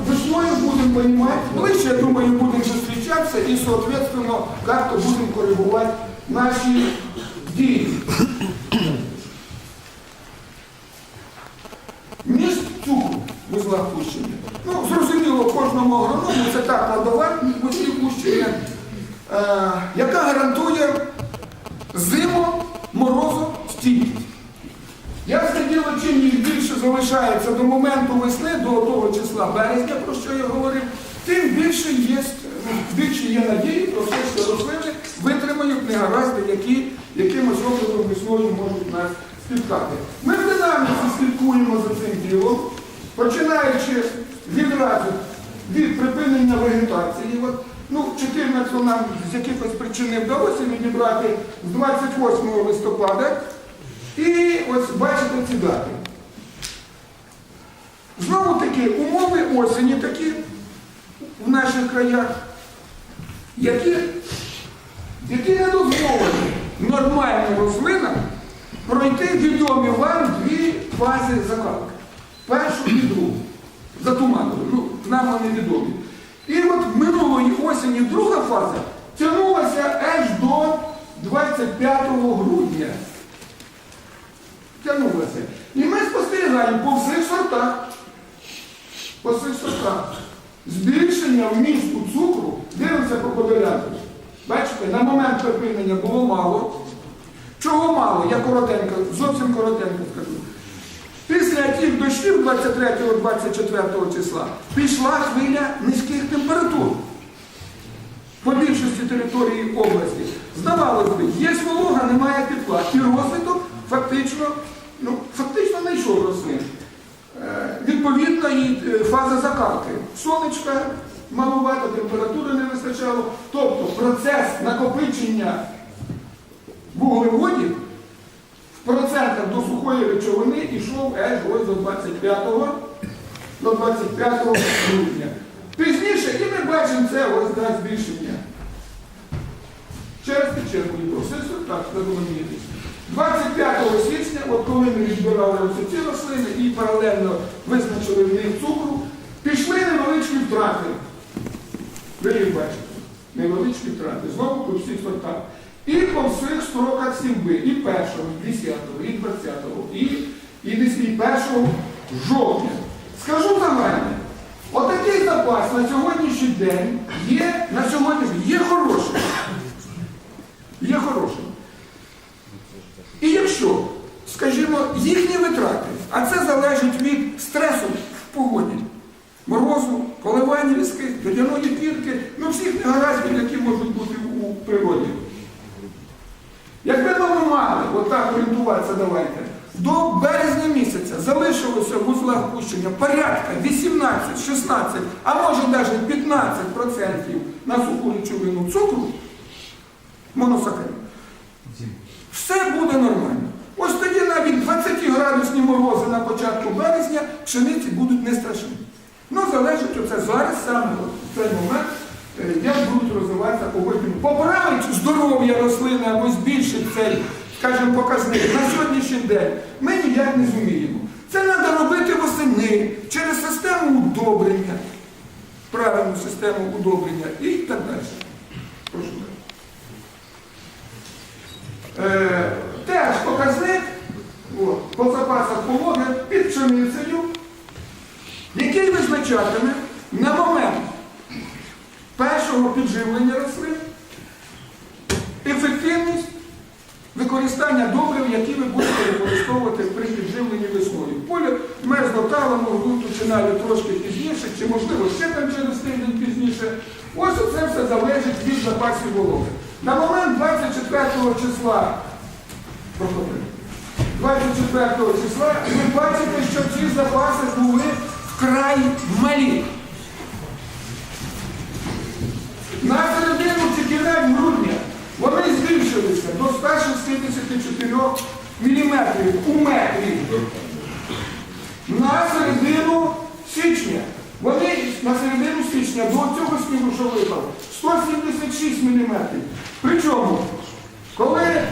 весною будем понимать, ближче, я думаю, будем зустрічатися і, соответственно, как-то будем коригувати наші дії. Міст цукру в узлах пущення. Ну, зрозуміло, кожному агроному це та кладова в пущення, е, яка гарантує зиму, морозу, стійкість. Ясне діло, чим їх більше залишається до моменту весни, до того числа березня, про що я говорив, тим більше є, ну, більше є надії про те, що рослини витримають негаразди, які якимось образом весною можуть нас спіткати. Ми в динаміці слідкуємо за цим ділом, починаючи відразу від припинення вегетації. От, ну, 14 нам з якихось причин не вдалося відібрати з 28 листопада. І ось бачите ці дати. Знову таки, умови осені такі в наших краях, які, які не дозволені нормальним рослинам пройти відомі вам дві фази закалки. Першу і другу. Затуманили. Ну, нам вони відомі. І от минулої осені друга фаза тягнулася аж до 25 грудня тягнулася. І ми спостерігаємо по всіх сортах, по всіх сортах, збільшення вмісту цукру, дивимося по подолянку. Бачите, на момент припинення було мало. Чого мало? Я коротенько, зовсім коротенько скажу. Після тих дощів 23-24 числа пішла хвиля низьких температур по більшості території області. Здавалося б, є волога, немає тепла. І розвиток фактично, ну, фактично не йшов рослин. Е, Відповідно, і е, фаза закалки. Сонечка малувато, температури не вистачало. Тобто процес накопичення вуглеводів в процентах до сухої речовини йшов аж ось до 25 до 25 грудня. Пізніше, і ми бачимо це ось да, збільшення. Через підчерку процесу, так, закономірність. 25 січня, от коли ми відбирали ось ці рослини і паралельно визначили в них цукру, пішли невеличкі втрати. Ви їх бачите. Невеличкі втрати. Знову по всіх сортах. І по всіх строках сімби. І першого, і 10-го, і 20-го, і, і 1 жовтня. Скажу загальне. Отакий запас на сьогоднішній день є, на сьогодні є хорошим. Є хорошим. І якщо, скажімо, їхні витрати, а це залежить від стресу в погоді, морозу, коливання різких, льодяної пірки, ну всіх негараздів, які можуть бути у природі. Якби ми мали отак орієнтуватися, давайте, до березня місяця залишилося в узлах пущення порядка 18, 16, а може навіть 15% на суху речовину цукру, моносахарів, все буде нормально. Ось тоді навіть 20-градусні морози на початку березня пшениці будуть не страшні. Ну, залежить оце зараз, саме в цей момент, е, як будуть розвиватися погодні. Поправить здоров'я рослини або збільшить цей, скажімо, показник на сьогоднішній день ми ніяк не зуміємо. Це треба робити восени через систему удобрення, правильну систему удобрення і так далі. Прошу. Е, теж показник от, по запасах пологи під пшеницею, який визначатиме на момент першого підживлення рослин ефективність використання добрив, які ви будете використовувати при підживленні весною. Поле мерзло талому, ґрунту чи навіть трошки пізніше, чи можливо ще там через тиждень пізніше. Ось це все залежить від запасів вологи. На момент 24 числа, проходимо, 24 числа ви бачите, що ці запаси були вкрай малі. На середину чи кінець грудня вони збільшилися до 164 мм у метрі. На середину січня. Вони на середину січня до цього снігу, що випав, 176 мм. Причому, коли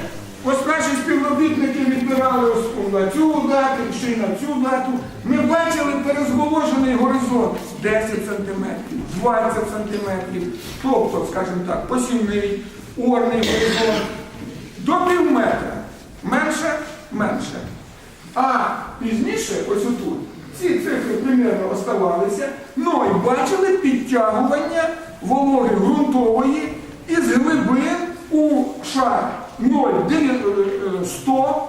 Ось наші співробітники відбирали ось на цю дату, й на цю дату. Ми бачили перезголожений горизонт 10 сантиметрів, 20 сантиметрів, тобто, скажімо так, посівний, орний горизонт до пів метра. Менше, менше. А пізніше, ось отут, ці цифри примерно оставалися, ну і бачили підтягування вологи ґрунтової із глибин у шар 0,100,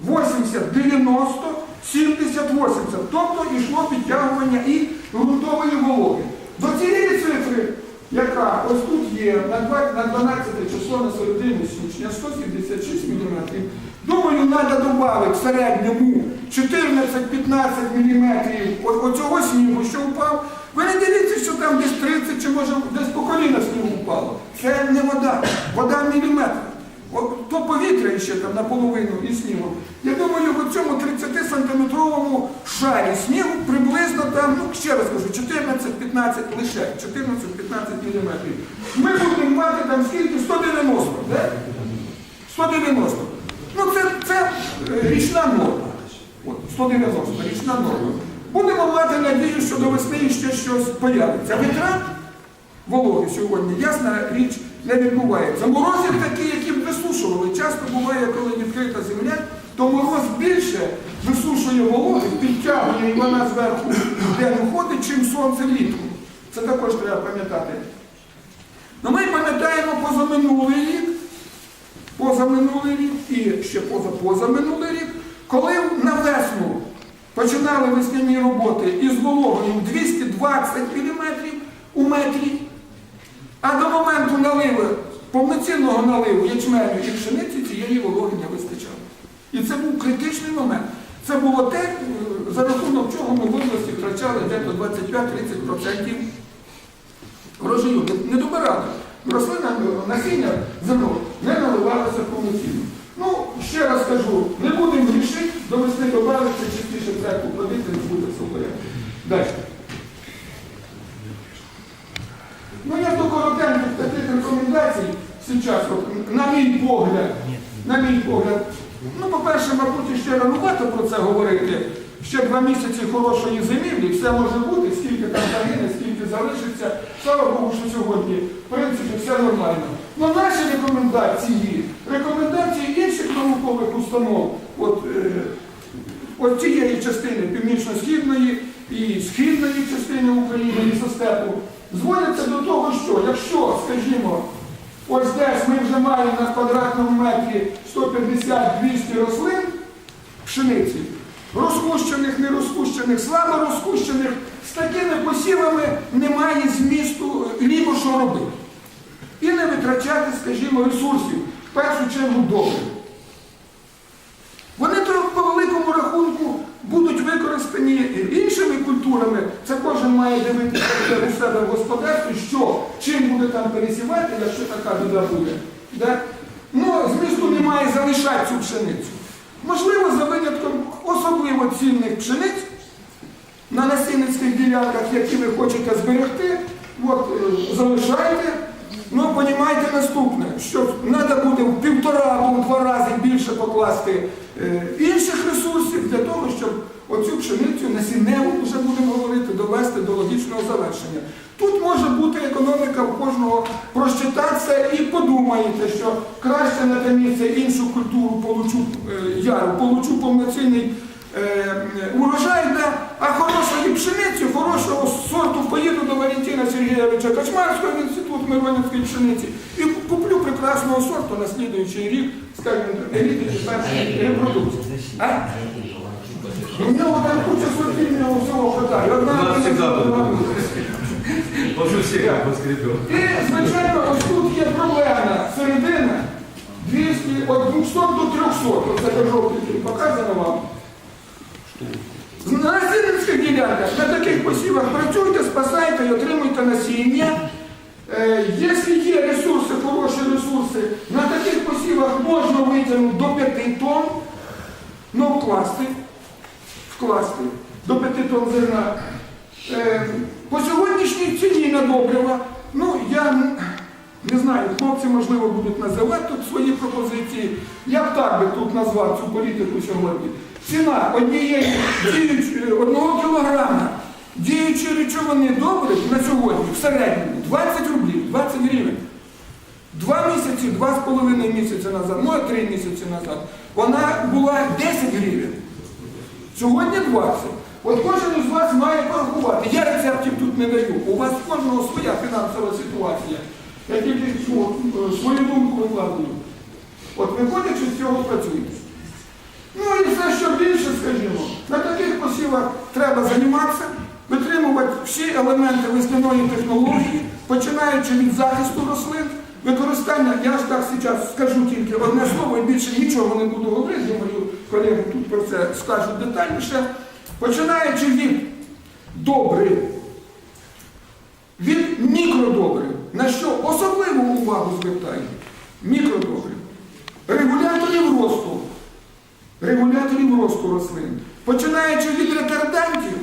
80, 90, 70, 80. Тобто йшло підтягування і ґрунтової вологи. До цієї цифри, яка ось тут є на 12 число на середину січня 176 мм, думаю, треба додати в середньому 14-15 мм оцього снігу, що впав. Ви не дивіться, що там десь 30 чи може десь по коліна снігу впало. Це не вода, вода міліметр. То повітря ще там наполовину і снігу. Я думаю, в цьому 30-сантиметровому шарі снігу приблизно там, ну ще раз кажу, 14-15 лише, 14-15 міліметрів. Ми будемо мати там скільки? 190, да? 190. Ну це, це е, річна норма. От, 190, річна норма. Будемо мати надію, що до весни ще щось появиться. Витрат вологи сьогодні, ясна річ, не відбувається. Морозів такі, які б висушували. Часто буває, коли відкрита земля, то мороз більше висушує вологи, підтягує і вона зверху де виходить, чим сонце влітку. Це також треба пам'ятати. Ну, ми пам'ятаємо позаминулий рік, позаминулий рік і ще позапозаминулий рік, коли на весну починали весняні роботи із вологою 220 мм у метрі, а до моменту наливу, повноцінного наливу ячменю і пшениці цієї вологи не вистачало. І це був критичний момент. Це було те, е, за рахунок чого ми в області втрачали десь 25-30% врожаю. Не- добирали. Рослина е, насіння зерно не наливалося повноцінно. Ну, ще раз кажу, не будемо грішити, до весни добавиться, частіше церкву не буде все в. Далі. Ну, я до коротеньких таких зараз, от, на мій погляд, на мій погляд, ну, по-перше, мабуть, ще ранувато про це говорити. Ще два місяці хорошої зимівлі, все може бути, скільки там загине, скільки залишиться. Слава Богу, що сьогодні, в принципі, все нормально. Ну, наші рекомендації, рекомендації інших наукових установ, от, е, от цієї частини північно-східної і східної частини України, і лісостепу, зводяться до того, що якщо, скажімо, ось десь ми вже маємо на квадратному метрі 150-200 рослин пшениці, розпущених, нерозпущених, слабо розпущених, з такими посівами немає змісту ліво що робити. І не витрачати, скажімо, ресурсів, в першу чергу добре. Вони то по великому рахунку будуть використані іншими культурами. Це кожен має дивитися у себе в господарстві, що чим буде там пересівати, якщо така біда буде. Да? Ну, змісту немає залишати цю пшеницю. Можливо, за винятком особливо цінних пшениць на насінницьких ділянках, які ви хочете зберегти, от, е, залишайте. Ну, понімайте наступне, що треба буде в півтора або в два рази більше покласти е, інших ресурсів для того, щоб оцю пшеницю насінневу, вже будемо говорити, довести до логічного завершення. Тут може бути економіка в кожного просчитатися і подумаєте, що краще на те місце іншу культуру получу, е, яру, получу повноцінний е, урожай, да, а хорошої пшениці, хорошого сорту поїду до Валентина Сергійовича Качмарського в інститут Миронівської пшениці і куплю прекрасного сорту на слідуючий рік, скажімо, чи першої репродукції. У нього там куча у нього всього. Одна всегда одна- так. Вот у всех і, звичайно, ось тут є проблема. Середина 200, від 200 до 300. Оце по жовтій показано вам. На насінницьких ділянках, на таких посівах працюйте, спасайте і отримуйте насіння. Е, Якщо є ресурси, хороші ресурси, на таких посівах можна витягнути до 5 тонн, ну вкласти, вкласти до 5 тонн зерна. Е, По сьогоднішній ціні на добрива, ну я не знаю, хлопці, можливо, будуть називати тут свої пропозиції. стійкості. Я б так би тут назвав цю політику сьогодні. Ціна однієї діючої, одного кілограма діючої речовини добрив на сьогодні в середньому 20 рублів, 20 гривень. Два місяці, два з половиною місяці назад, ну а три місяці назад, вона була 10 гривень. Сьогодні 20. От кожен із вас має порахувати. Я рецептів тут не даю. У вас кожного своя фінансова ситуація. Я тільки е, свою думку викладую. От виходячи з цього працюєте. Ну і все, що більше, скажімо, на таких посівах треба займатися, витримувати всі елементи весняної технології, починаючи від захисту рослин, використання, я ж так зараз скажу тільки одне слово і більше нічого не буду говорити, думаю, колеги тут про це скажуть детальніше. Починаючи від добрив, від мікродобрив, на що особливу увагу звертаю, мікродобрив, регуляторів росту, регуляторів росту рослин. Починаючи від ретардантів,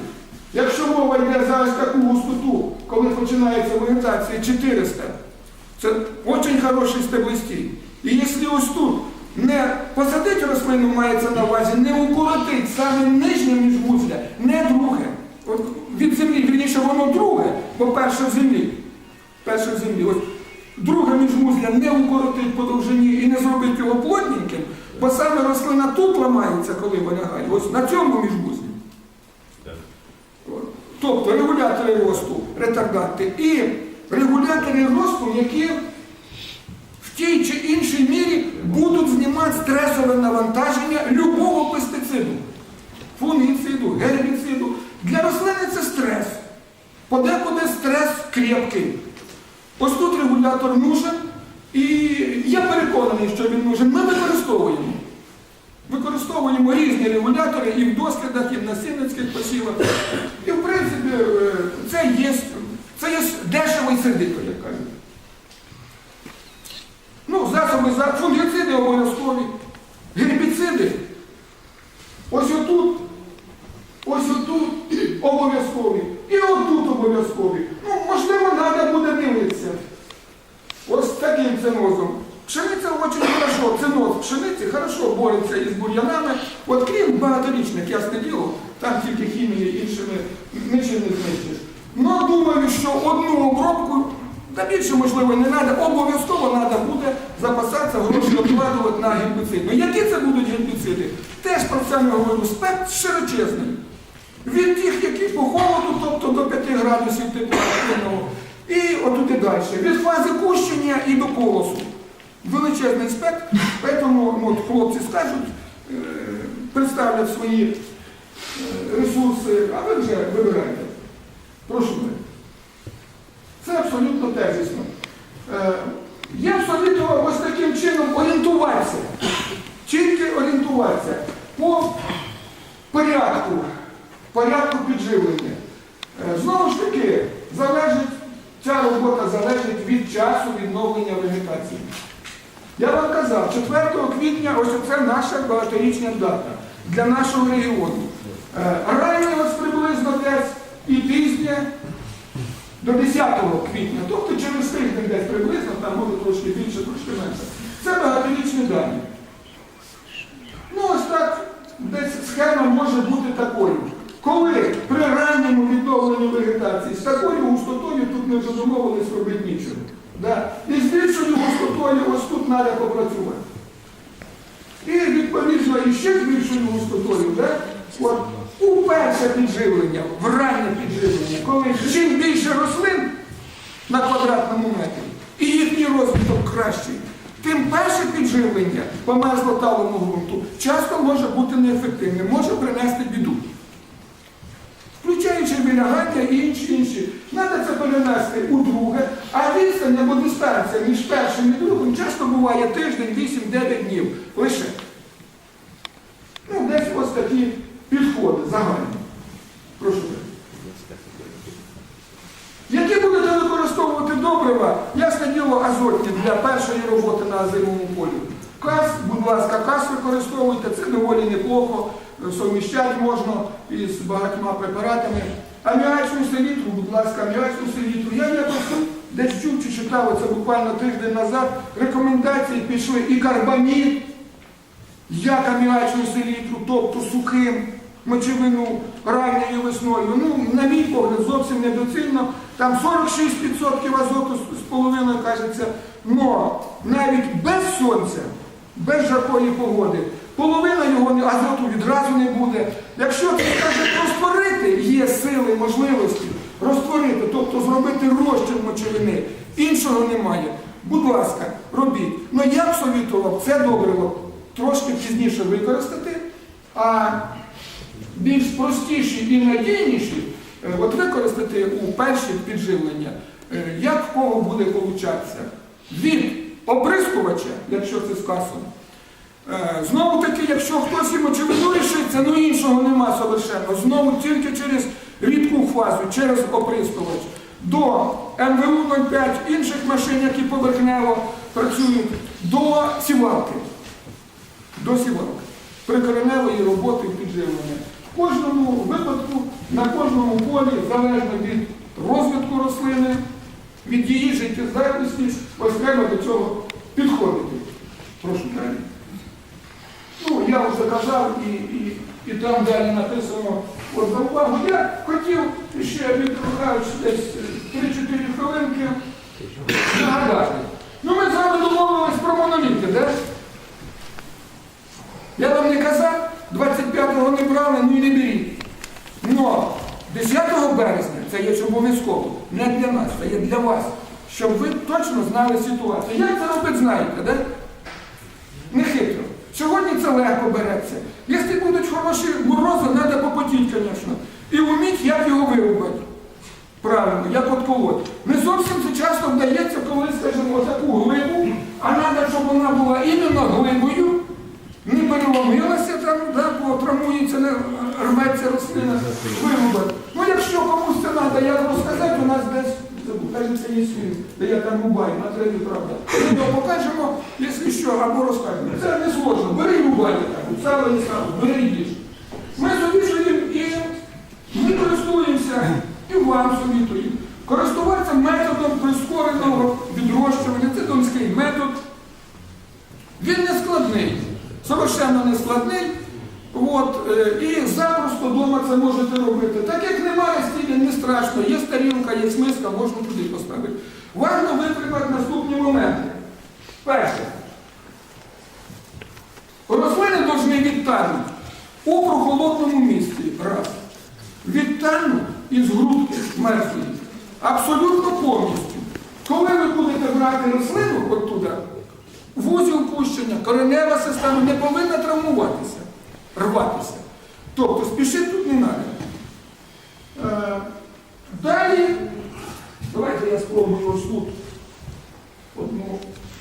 якщо мова йде за ось таку густоту, коли починається вегетація 400, це дуже хороший стеблистій. І якщо ось тут не посадити рослину, мається на увазі, не укоротить саме нижнє міжвузля, не друге. От від землі, вірніше, воно друге, бо перше в землі. Перше в землі. Ось друге міжвузля не укоротить по довжині і не зробить його плотненьким, бо саме рослина тут ламається, коли вилягає. Ось на цьому міжвузлі. Тобто регулятори росту, ретарданти і регулятори росту, які в тій чи іншій мірі будуть знімати стресове навантаження любого пестициду, фунгіциду, гербіциду. Для рослини це стрес. Подекуди стрес крепкий. Ось тут регулятор нужен, і я переконаний, що він нужен. Ми використовуємо. Використовуємо різні регулятори і в дослідах, і в насінницьких посівах. І в принципі е, це є, це є дешевий сердито, як кажуть. Ну, засоби за фунгіциди обов'язкові, гербіциди. Ось отут, ось отут обов'язкові. І отут обов'язкові. Ну, можливо, треба буде дивитися. Ось таким цинозом. Пшениця дуже хорошо, циноз пшениці хорошо бореться із бур'янами. От крім багаторічних, ясне діло, там тільки хімії іншими нічим не знищиш. Ну, думаю, що одну обробку, та більше, можливо, не треба, обов'язково треба буде запасатися, гроші відкладувати на гербіцид. Ну, які це будуть гербіциди? Теж про це не говорю, спектр широчезний. Від тих, які по холоду, тобто до 5 градусів тепла і отут і далі. Від фази кущення і до колосу. Величезний спектр, тому ну, от хлопці скажуть, е, представлять свої е, ресурси, а ви вже вибирайте. Прошу тезисно. Е, Є абсолютно ось таким чином орієнтуватися, тільки орієнтуватися по порядку, порядку підживлення. Е, Знову ж таки, залежить, ця робота залежить від часу відновлення вегетації. Я вам казав, 4 квітня ось це наша багаторічна дата для нашого регіону. Е, Раннє ось приблизно десь і пізнє до 10 квітня, тобто через тиждень десь приблизно, трошки більше, трошки менше. Це багаторічні дані. Ну ось так, десь схема може бути такою. Коли при ранньому відновленні вегетації з такою густотою тут ми вже домовились робити нічого. Да? І з більшою густотою ось тут треба попрацювати. І відповідно і ще з більшою густотою, да? От, у перше підживлення, в раннє підживлення, коли чим більше рослин на квадратному метрі, і розвиток кращий, тим перше підживлення по мерзлоталому ґрунту часто може бути неефективним, може принести біду. Включаючи вилягання і інші інші. Треба це перенести у друге, а відстань або дистанція між першим і другим часто буває тиждень, 8-9 днів лише. Ну, десь ось такі підходи загальні. Прошу. вас. Які будете використовувати добрива, ясне діло, азотні для першої роботи на зимовому полі. Кас, будь ласка, кас використовуйте, це доволі неплохо, совміщати можна із багатьма препаратами. Аміачну селітру, будь ласка, аміачну селітру. Я якось десь чув чи читав, це буквально тиждень назад, рекомендації пішли і карбамід, як аміачну селітру, тобто сухим мочевину ранньою весною. Ну, на мій погляд, зовсім недоцільно. Там 46% азоту з половиною кажеться. Но навіть без сонця, без жаркої погоди, половина його азоту відразу не буде. Якщо це скаже розтворити, є сили, можливості розтворити, тобто зробити розчин мочевини, іншого немає. Будь ласка, робіть. Ну я б совітував це добриво трошки пізніше використати, а більш простіші і надійніші е, от використати у перші підживлення, Е, як в кого буде получатися. Від оприскувача, якщо це касом, Е, Знову таки, якщо хтось і мочевину лишиться, ну іншого нема совершенно. Знову тільки через рідку фазу, через оприскувач. До МВУ 05 інших машин, які поверхнево працюють, до сівалки. До сівалки. Прикореневої роботи підживлення. В кожному випадку, на кожному полі, залежно від розвитку рослини, від її життєздатності, ось треба до цього підходити. Прошу далі. Ну, я вже казав і, і, і там далі написано от за увагу. Я хотів ще Михайлович десь е, 3-4 хвилинки нагадати. Ну ми з вами домовились про моноліти, де? Я вам не казав, 25-го не брали, ну і не беріть. Но 10 березня це є обов'язково, не для нас, це є для вас, щоб ви точно знали ситуацію. Як це робити, знаєте, де? Не хитро. Сьогодні це легко береться. Якщо будуть хороші морози, треба попотіти, звісно. І вміть, як його вирубати. Правильно, як от колоть. Не зовсім це часто вдається, коли, скажімо, таку глибу, а треба, щоб вона була іменно глибою, не переломилася, там, да, бо травмується, не рветься рослина, вирубати. Комусь це розказати, у нас десь, кажеться, де я там рубаю, на траві, правда. Ми покажемо, якщо що, або розкажемо. Це не сложно. Бери рубай так, сало не сало, бери їж. Ми совітуємо і ми користуємося, і вам совітуємо. Користуватися методом прискореного відрощування. Це донський метод. Він не складний, совершенно не складний. От, е, і запросто вдома це можете робити. Так як немає стілі, не страшно, є старілка, є смиска, можна туди поставити. Важно витримати наступні моменти. Перше. Рослини повинні відтанути у прохолодному місці. Раз. Відтануть із грудки мертвої. Абсолютно повністю. Коли ви будете брати рослину оттуда, вузіл пущення, коренева система не повинна травмуватися, рватися. Тобто спішити тут не надо. Е, далі, давайте я спробую ось тут одну.